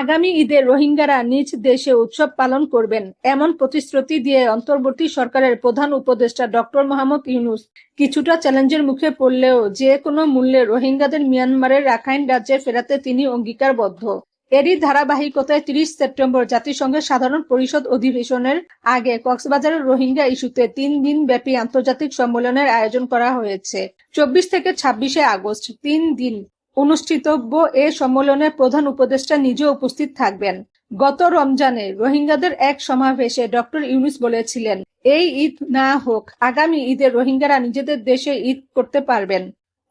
আগামী ঈদে রোহিঙ্গারা নিজ দেশে উৎসব পালন করবেন, এমন প্রতিশ্রুতি দিয়ে অন্তর্বর্তী সরকারের প্রধান উপদেষ্টা ডক্টর মোহাম্মদ ইউনুস। কিছুটা চ্যালেঞ্জের মুখে পড়লেও যে কোনো মূল্যে রোহিঙ্গাদের মিয়ানমারের রাখাইন রাজ্যে ফেরাতে তিনি অঙ্গীকারবদ্ধ। এরই ধারাবাহিকতায় তিরিশ সেপ্টেম্বর জাতিসংঘের সাধারণ পরিষদ অধিবেশনের আগে কক্সবাজারের রোহিঙ্গা ইস্যুতে তিন দিন ব্যাপী আন্তর্জাতিক সম্মেলনের আয়োজন করা হয়েছে। চব্বিশ থেকে ছাব্বিশে আগস্ট, তিন দিন অনুষ্ঠিতব্য এ সম্মেলনে প্রধান উপদেষ্টা নিজে উপস্থিত থাকবেন। গত রমজানে রোহিঙ্গাদের এক সমাবেশে ডক্টর ইউনুস বলেছিলেন, এই ঈদ না হোক, আগামী ঈদে রোহিঙ্গারা নিজেদের দেশে ঈদ করতে পারবেন।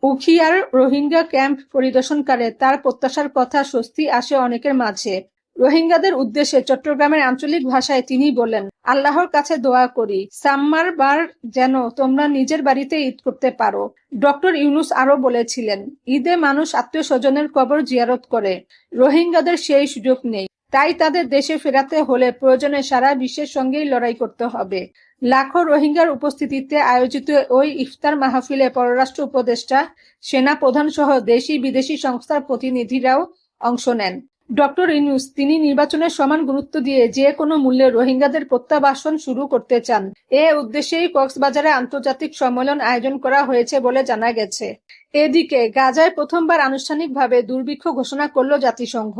উখিয়ার রোহিঙ্গা ক্যাম্প পরিদর্শনকালে তার প্রত্যাশার কথা স্বস্তি আসে অনেকের মাঝে। রোহিঙ্গাদের উদ্দেশ্যে চট্টগ্রামের আঞ্চলিক ভাষায় তিনি বলেন, আল্লাহর কাছে দোয়া করি সাম্মার বার যেন তোমরা নিজের বাড়িতে ঈদ করতে পারো। ডক্টর ইউনুস আরও বলেছিলেন, ঈদে মানুষ আত্মীয় স্বজনের কবর জিয়ারত করে, রোহিঙ্গাদের সেই সুযোগ নেই। তাই তাদের দেশে ফেরাতে হলে প্রয়োজনে সারা বিশ্বের সঙ্গেই লড়াই করতে হবে। লাখো রোহিঙ্গার উপস্থিতিতে আয়োজিত ওই ইফতার মাহফিলে পররাষ্ট্র উপদেষ্টা সেনা প্রধান সহ দেশি বিদেশি সংস্থার প্রতিনিধিরাও অংশ নেন। ডক্টর ইনুস তিনি নির্বাচনের সমান গুরুত্ব দিয়ে যে কোনো মূল্যে রোহিঙ্গাদের প্রত্যাবাসন শুরু করতে চান। এ উদ্দেশ্যেই কক্সবাজারে আন্তর্জাতিক সম্মেলন আয়োজন করা হয়েছে বলে জানা গেছে। এদিকে গাজায় প্রথমবার আনুষ্ঠানিকভাবে দুর্ভিক্ষ ঘোষণা করল জাতিসংঘ।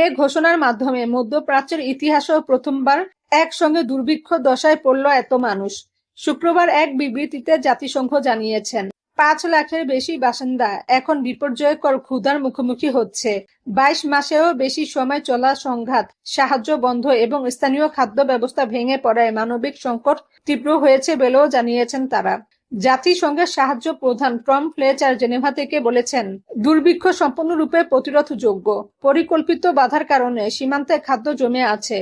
এ ঘোষণার মাধ্যমে মধ্যপ্রাচ্যের ইতিহাসেও প্রথমবার একসঙ্গে দুর্ভিক্ষ দশায় পড়ল এত মানুষ। শুক্রবার এক বিবৃতিতে জাতিসংঘ জানিয়েছেন। পাঁচ লাখের বেশি বাসিন্দা এখন বিপর্যয়কর ক্ষুধার মুখোমুখি হচ্ছে। বাইশ মাসেও বেশি সময় চলা সংঘাত, সাহায্য বন্ধ এবং স্থানীয় খাদ্য ব্যবস্থা ভেঙে পড়ায় মানবিক সংকট তীব্র হয়েছে বলেও জানিয়েছেন তারা। জাতিসংঘের সাহায্য প্রধান টম ফ্লেচার জেনেভা থেকে বলেছেন, দুর্ভিক্ষ সম্পূর্ণরূপে প্রতিরোধযোগ্য, পরিকল্পিত বাধার কারণে সীমান্তে খাদ্য জমে আছে।